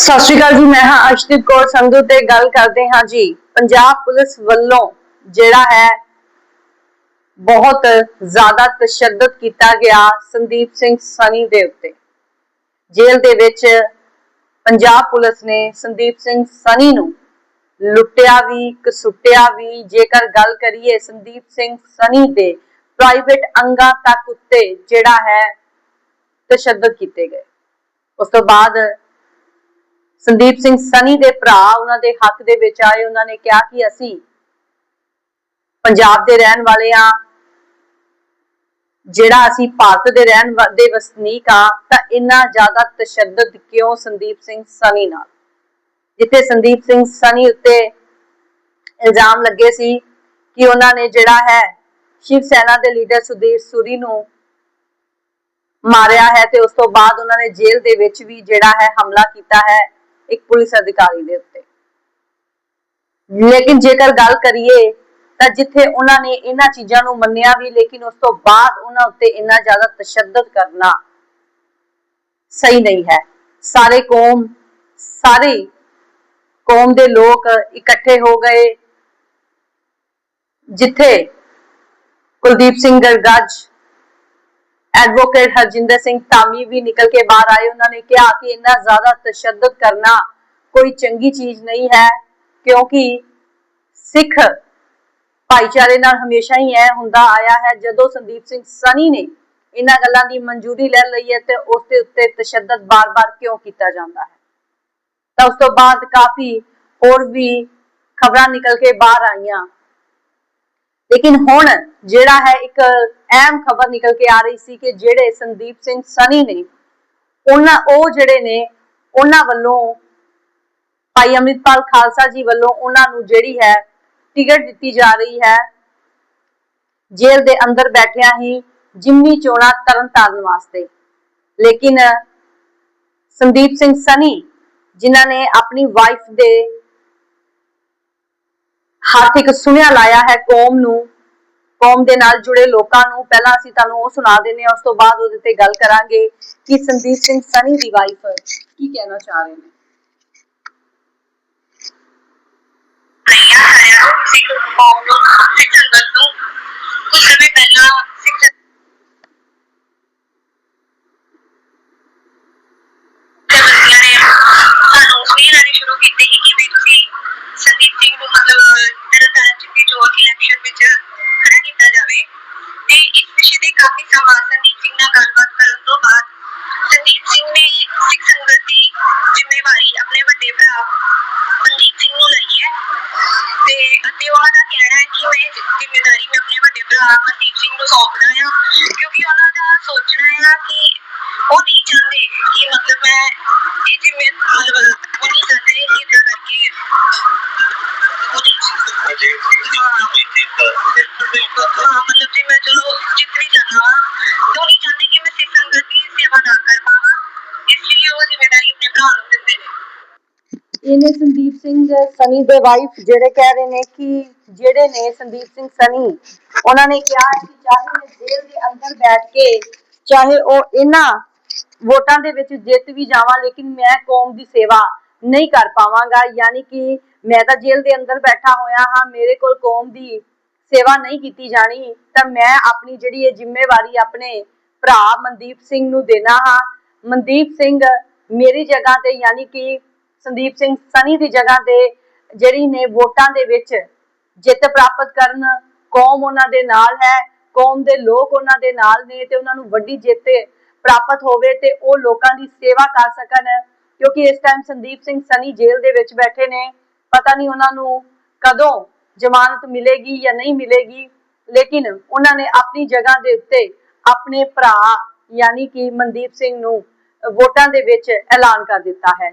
ਸਤਿ ਸ਼੍ਰੀ ਅਕਾਲ ਜੀ, ਮੈਂ ਹਾਂ ਅਰਸ਼ਦੀਪ ਕੌਰ ਸੰਧੂ ਤੇ ਗੱਲ ਕਰਦੇ ਹਾਂ ਜੀ। ਪੰਜਾਬ ਪੁਲਿਸ ਵੱਲੋਂ ਜਿਹੜਾ ਹੈ ਬਹੁਤ ਜ਼ਿਆਦਾ ਤਸ਼ੱਦਦ ਕੀਤਾ ਗਿਆ ਸੰਦੀਪ ਸਿੰਘ ਸਨੀ ਦੇ ਉੱਤੇ। ਜੇਲ੍ਹ ਦੇ ਵਿੱਚ ਪੰਜਾਬ ਪੁਲਿਸ ਨੇ ਸੰਦੀਪ ਸਿੰਘ ਸਨੀ ਨੂੰ ਲੁੱਟਿਆ ਵੀ, ਕਸੁੱਟਿਆ ਵੀ। ਜੇਕਰ ਗੱਲ ਕਰੀਏ ਸੰਦੀਪ ਸਿੰਘ ਸਨੀ ਦੇ ਪ੍ਰਾਈਵੇਟ ਅੰਗਾਂ ਤੱਕ ਉੱਤੇ ਜਿਹੜਾ ਹੈ ਤਸ਼ੱਦਦ ਕੀਤੇ ਗਏ। ਉਸ ਤੋਂ ਬਾਅਦ ਸੰਦੀਪ ਸਿੰਘ ਸਨੀ ਦੇ ਭਰਾ ਉਹਨਾਂ ਦੇ ਹੱਕ ਦੇ ਵਿੱਚ ਆਏ, ਉਹਨਾਂ ਨੇ ਕਿਹਾ ਕਿ ਅਸੀਂ ਪੰਜਾਬ ਦੇ ਰਹਿਣ ਵਾਲੇ ਆ। ਜਿਹੜਾ ਅਸੀਂ ਭਾਰਤ ਦੇ ਰਹਿਣ ਦੇ ਵਸਨੀਕ ਆ, ਤਾਂ ਇੰਨਾ ਜ਼ਿਆਦਾ ਤਸ਼ੱਦਦ ਕਿਉਂ ਸੰਦੀਪ ਸਿੰਘ ਸਨੀ ਨਾਲ? ਜਿੱਥੇ ਸੰਦੀਪ ਸਿੰਘ ਸਨੀ ਉੱਤੇ ਇਲਜ਼ਾਮ ਲੱਗੇ ਸੀ ਕਿ ਉਹਨਾਂ ਨੇ ਜਿਹੜਾ ਹੈ, ਸ਼ਿਵ ਸੈਨਾ ਦੇ ਲੀਡਰ ਸੁਦੀਰ ਸੂਰੀ ਨੂੰ ਮਾਰਿਆ ਹੈ ਤੇ ਉਸ ਤੋਂ ਬਾਅਦ ਉਹਨਾਂ ਨੇ ਜੇਲ੍ਹ ਦੇ ਵਿੱਚ ਵੀ ਜਿਹੜਾ ਹੈ ਹਮਲਾ ਕੀਤਾ ਹੈ। ਇੱਕ ਪੁਲਿਸ ਅਧਿਕਾਰੀ ਦੇ ਉੱਤੇ। ਲੇਕਿਨ ਜੇਕਰ ਗੱਲ ਕਰੀਏ, ਤਾਂ ਜਿੱਥੇ ਉਹਨਾਂ ਨੇ ਇਹਨਾਂ ਚੀਜ਼ਾਂ ਨੂੰ ਮੰਨਿਆ ਵੀ, ਲੇਕਿਨ ਉਸ ਤੋਂ ਬਾਅਦ ਉਹਨਾਂ ਉੱਤੇ ਇੰਨਾ ਜ਼ਿਆਦਾ ਤਸ਼ੱਦਦ ਕਰਨਾ ਸਹੀ ਨਹੀਂ ਹੈ। ਸਾਰੇ ਕੌਮ ਸਾਰੇ ਕੌਮ ਦੇ ਲੋਕ ਇਕੱਠੇ ਹੋ ਗਏ, ਜਿੱਥੇ ਕੁਲਦੀਪ ਸਿੰਘ ਗਰਗਜ ਐਡਵੋਕੇਟ ਹਰਜਿੰਦਰ ਸਿੰਘ ਧਾਮੀ ਵੀ ਨਿਕਲ ਕੇ ਬਾਹਰ ਆਏ। ਉਹਨਾਂ ਨੇ ਕਿਹਾ ਕਿ ਇੰਨਾ ਜ਼ਿਆਦਾ ਤਸ਼ੱਦਦ ਕਰਨਾ ਕੋਈ ਚੰਗੀ ਚੀਜ਼ ਨਹੀਂ ਹੈ, ਕਿਉਂਕਿ ਸਿੱਖ ਭਾਈਚਾਰੇ ਨਾਲ ਹਮੇਸ਼ਾ ਹੀ ਇਹ ਹੁੰਦਾ ਆਇਆ ਹੈ। ਜਦੋਂ ਸੰਦੀਪ ਸਿੰਘ ਸਨੀ ਨੇ ਇਹਨਾਂ ਗੱਲਾਂ ਦੀ ਮਨਜ਼ੂਰੀ ਲੈ ਲਈ ਹੈ ਤੇ ਉਸ ਦੇ ਉੱਤੇ ਤਸ਼ੱਦਦ ਬਾਰ-ਬਾਰ ਕਿਉਂ ਕੀਤਾ ਜਾਂਦਾ ਹੈ? ਤਾਂ ਉਸ ਤੋਂ ਬਾਅਦ ਕਾਫੀ ਹੋਰ ਵੀ ਖਬਰਾਂ ਨਿਕਲ ਕੇ ਬਾਹਰ ਆਈਆਂ। ਲੇਕਿਨ ਹੁਣ ਜਿਹੜਾ ਹੈ ਇੱਕ ਅਹਿਮ ਖਬਰ ਨਿਕਲ ਕੇ ਆ ਰਹੀ ਸੀ ਕਿ ਜਿਹੜੇ ਸੰਦੀਪ ਸਿੰਘ ਸਨੀ ਨੇ, ਉਹਨਾਂ, ਉਹ ਜਿਹੜੇ ਨੇ, ਉਹਨਾਂ ਵੱਲੋਂ ਭਾਈ ਅਮਰਿਤਪਾਲ ਖਾਲਸਾ ਜੀ ਵੱਲੋਂ ਉਹਨਾਂ ਨੂੰ ਜਿਹੜੀ ਹੈ ਟਿਕਟ ਦਿੱਤੀ ਜਾ ਰਹੀ ਹੈ, ਜੇਲ੍ਹ ਦੇ ਅੰਦਰ ਬੈਠਿਆਂ ਹੀ ਜਿਮਨੀ ਚੋਣਾਂ ਤਰਨ ਤਾਰਨ ਵਾਸਤੇ। ਲੇਕਿਨ ਸੰਦੀਪ ਸਿੰਘ ਸਨੀ, ਜਿਨ੍ਹਾਂ ਨੇ ਆਪਣੀ ਵਾਈਫ ਦੇ ਹੱਥ ਇੱਕ ਸੁਨਿਆ ਲਾਇਆ ਹੈ ਕੌਮ ਨੂੰ, ਕੌਮ ਦੇ ਨਾਲ ਜੁੜੇ ਲੋਕਾਂ ਨੂੰ। ਪਹਿਲਾਂ ਅਸੀਂ ਤੁਹਾਨੂੰ ਉਹ ਸੁਣਾ ਦਿੰਦੇ ਹਾਂ, ਉਸ ਤੋਂ ਬਾਅਦ ਉਹਦੇ ਤੇ ਗੱਲ ਕਰਾਂਗੇ ਕਿ ਸੰਦੀਪ ਸਿੰਘ ਸਨੀ ਦੀ ਵਾਈਫ ਕੀ ਕਹਿਣਾ ਚਾਹ ਰਹੇ ਨੇ। ਕਾਫੀ ਸਮਾਂ ਸੰਦੀਪ ਸਿੰਘ ਨਾਲ ਗੱਲਬਾਤ ਕਰਨ ਤੋਂ ਬਾਅਦ ਸੰਦੀਪ ਸਿੰਘ ਨੇ ਸਿੱਖ ਸੰਗਤ ਦੀ ਜ਼ਿੰਮੇਵਾਰੀ ਆਪਣੇ ਵੱਡੇ ਭਰਾ ਮਨਦੀਪ ਸਿੰਘ ਨੂੰ ਲਈ ਹੈ। ਤੇ ਅਤੇ ਉਹਨਾਂ ਦਾ ਕਹਿਣਾ ਹੈ ਕਿ ਮੈਂ ਜ਼ਿੰਮੇਵਾਰੀ ਮੈਂ ਆਪਣੇ ਵੱਡੇ ਭਰਾ ਮਨਦੀਪ ਸਿੰਘ ਨੂੰ ਸੌਂਪਦਾ ਹਾਂ, ਕਿਉਂਕਿ ਉਹਨਾਂ ਦਾ ਸੋਚਣਾ ਹੈ ਕਿ ਉਹ ਨਹੀਂ ਚਾਹੁੰਦੇ ਕਿ ਮਤਲਬ ਮੈਂ ਇਹ ਜਿੰਮੇ ਚਲੋ ਜਿੱਤ ਵੀ ਜਾਣਾ ਤੇ ਉਹ ਨਹੀਂ ਚਾਹੁੰਦੇ ਕਿ ਮੈਂ ਸਿੱਖ ਸੰਗਤ ਦੀ ਸੇਵਾ ਨਾ ਕਰ ਪਾਵਾਂ, ਇਸ ਲਈ ਉਹ ਜ਼ਿੰਮੇਵਾਰੀ ਆਪਣੇ ਭਰਾ ਨੂੰ ਦਿੰਦੇ ਨੇ। ਇਹਨੇ ਸੰਦੀਪ ਸਿੰਘ ਸਨੀ ਦੇ ਵਾਈਫ ਜਿਹੜੇ ਕਹਿ ਰਹੇ ਨੇ ਕਿ ਜਿਹੜੇ ਨੇ ਸੰਦੀਪ ਸਿੰਘ ਸਨੀ, ਉਹਨਾਂ ਨੇ ਕਿਹਾ ਕਿ ਚਾਹੇ ਮੈਂ ਜੇਲ੍ਹ ਦੇ ਅੰਦਰ ਬੈਠ ਕੇ, ਚਾਹੇ ਉਹ ਇਹਨਾਂ ਵੋਟਾਂ ਦੇ ਵਿੱਚ ਜਿੱਤ ਵੀ ਜਾਵਾਂ, ਲੇਕਿਨ ਮੈਂ ਕੌਮ ਦੀ ਸੇਵਾ ਨਹੀਂ ਕਰ ਪਾਵਾਂਗਾ। ਯਾਨੀ ਕਿ ਮੈਂ ਤਾਂ ਜੇਲ੍ਹ ਦੇ ਅੰਦਰ ਬੈਠਾ ਹੋਇਆ ਹਾਂ, ਮੇਰੇ ਕੋਲ ਕੌਮ ਦੀ ਸੇਵਾ ਨਹੀਂ ਕੀਤੀ ਜਾਣੀ, ਤਾਂ ਮੈਂ ਆਪਣੀ ਜਿਹੜੀ ਇਹ ਜ਼ਿੰਮੇਵਾਰੀ ਆਪਣੇ ਭਰਾ ਮਨਦੀਪ ਸਿੰਘ ਨੂੰ ਦੇਣਾ ਹਾਂ। ਮਨਦੀਪ ਸਿੰਘ ਮੇਰੀ ਜਗ੍ਹਾ ਤੇ ਯਾਨੀ ਕਿ ਸੰਦੀਪ ਸਿੰਘ ਸਨੀ ਦੀ ਜਗ੍ਹਾ ਤੇ ਜਿਹੜੀ ਨੇ ਵੋਟਾਂ ਦੇ ਵਿੱਚ ਜਿੱਤ ਪ੍ਰਾਪਤ ਕਰਨ, ਕੌਮ ਉਹਨਾਂ ਦੇ ਨਾਲ ਹੈ, ਕੌਮ ਦੇ ਲੋਕ ਉਹਨਾਂ ਦੇ ਨਾਲ ਨੇ ਤੇ ਉਹਨਾਂ ਨੂੰ ਵੱਡੀ ਜਿੱਤ ਪ੍ਰਾਪਤ ਹੋਵੇ ਤੇ ਉਹ ਲੋਕਾਂ ਦੀ ਸੇਵਾ ਕਰ ਸਕਣ, ਕਿਉਂਕਿ ਇਸ ਟਾਈਮ ਸੰਦੀਪ ਸਿੰਘ ਸਨੀ ਜੇਲ੍ਹ ਦੇ ਵਿੱਚ ਬੈਠੇ ਨੇ, ਪਤਾ ਨਹੀਂ ਉਹਨਾਂ ਨੂੰ ਕਦੋਂ ਜ਼ਮਾਨਤ ਮਿਲੇਗੀ ਜਾਂ ਨਹੀਂ ਮਿਲੇਗੀ, ਲੇਕਿਨ ਉਹਨਾਂ ਨੇ ਆਪਣੀ ਜਗ੍ਹਾ ਦੇ ਉੱਤੇ ਆਪਣੇ ਭਰਾ, ਯਾਨੀ ਕਿ ਮਨਦੀਪ ਸਿੰਘ ਨੂੰ ਵੋਟਾਂ ਦੇ ਵਿੱਚ ਐਲਾਨ ਕਰ ਦਿੱਤਾ ਹੈ।